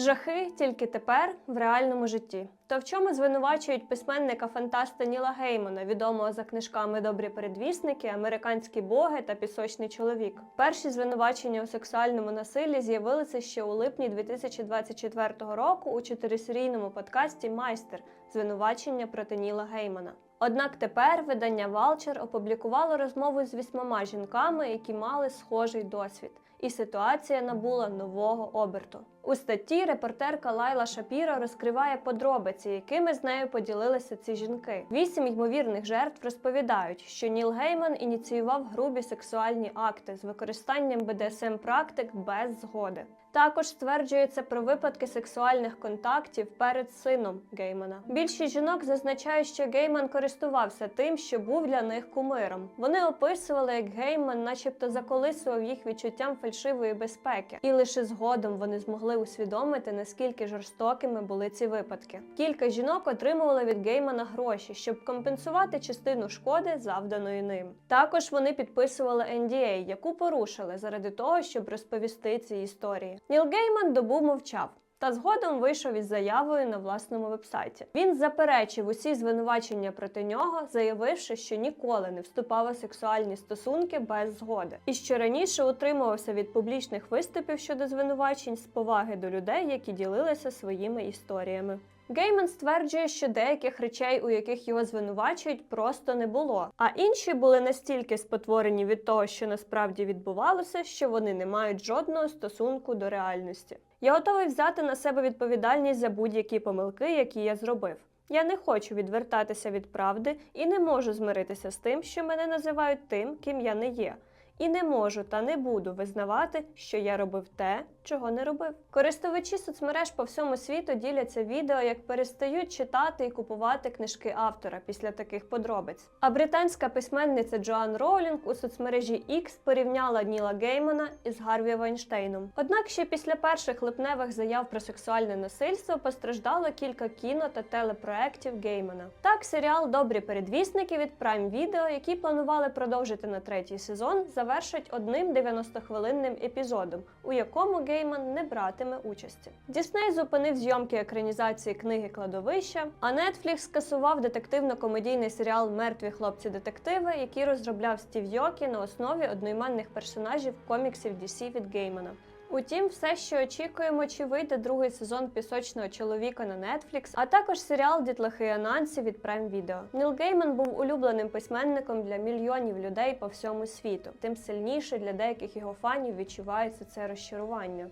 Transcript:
Жахи тільки тепер в реальному житті. То в чому звинувачують письменника фантаста Ніла Геймана, відомого за книжками Добрі передвісники, Американські боги та Пісочний чоловік. Перші звинувачення у сексуальному насиллі з'явилися ще у липні 2024 року у чотирисерійному подкасті Майстер звинувачення проти Ніла Геймана. Однак тепер видання Валчер опублікувало розмову з вісьмома жінками, які мали схожий досвід, і ситуація набула нового оберту. У статті репортерка Лайла Шапіро розкриває подробиці, якими з нею поділилися ці жінки. Вісім ймовірних жертв розповідають, що Ніл Гейман ініціював грубі сексуальні акти з використанням БДСМ практик без згоди. Також стверджується про випадки сексуальних контактів перед сином Геймана. Більшість жінок зазначають, що Гейман користувався тим, що був для них кумиром. Вони описували, як Гейман, начебто, заколисував їх відчуттям фальшивої безпеки, і лише згодом вони змогли усвідомити, наскільки жорстокими були ці випадки. Кілька жінок отримували від Геймана гроші, щоб компенсувати частину шкоди, завданої ним. Також вони підписували NDA, яку порушили заради того, щоб розповісти ці історії. Ніл Гейман добу мовчав. Та згодом вийшов із заявою на власному вебсайті. Він заперечив усі звинувачення проти нього, заявивши, що ніколи не вступав у сексуальні стосунки без згоди, і що раніше утримувався від публічних виступів щодо звинувачень з поваги до людей, які ділилися своїми історіями. Гейман стверджує, що деяких речей, у яких його звинувачують, просто не було. А інші були настільки спотворені від того, що насправді відбувалося, що вони не мають жодного стосунку до реальності. Я готовий взяти на себе відповідальність за будь-які помилки, які я зробив. Я не хочу відвертатися від правди і не можу змиритися з тим, що мене називають тим, ким я не є. І не можу та не буду визнавати, що я робив те, чого не робив. Користувачі соцмереж по всьому світу діляться відео, як перестають читати і купувати книжки автора після таких подробиць. А британська письменниця Джоан Роулінг у соцмережі X порівняла Ніла Геймана із Гарві Вайнштейном. Однак ще після перших липневих заяв про сексуальне насильство постраждало кілька кіно та телепроєктів Геймана. Так, серіал Добрі передвісники від Prime Video, які планували продовжити на третій сезон, завершать одним 90-хвилинним епізодом, у якому Гейман не братиме участі. Дісней зупинив зйомки екранізації книги Кладовища, а Netflix скасував детективно-комедійний серіал Мертві хлопці-детективи, який розробляв Стів Йокі на основі одноіменних персонажів коміксів DC від Геймана. Утім, все, що очікуємо, чи вийде другий сезон пісочного чоловіка на Netflix, а також серіал Дітлахи Анансі від Prime Video. Ніл Гейман був улюбленим письменником для мільйонів людей по всьому світу. Тим сильніше для деяких його фанів відчувається це розчарування.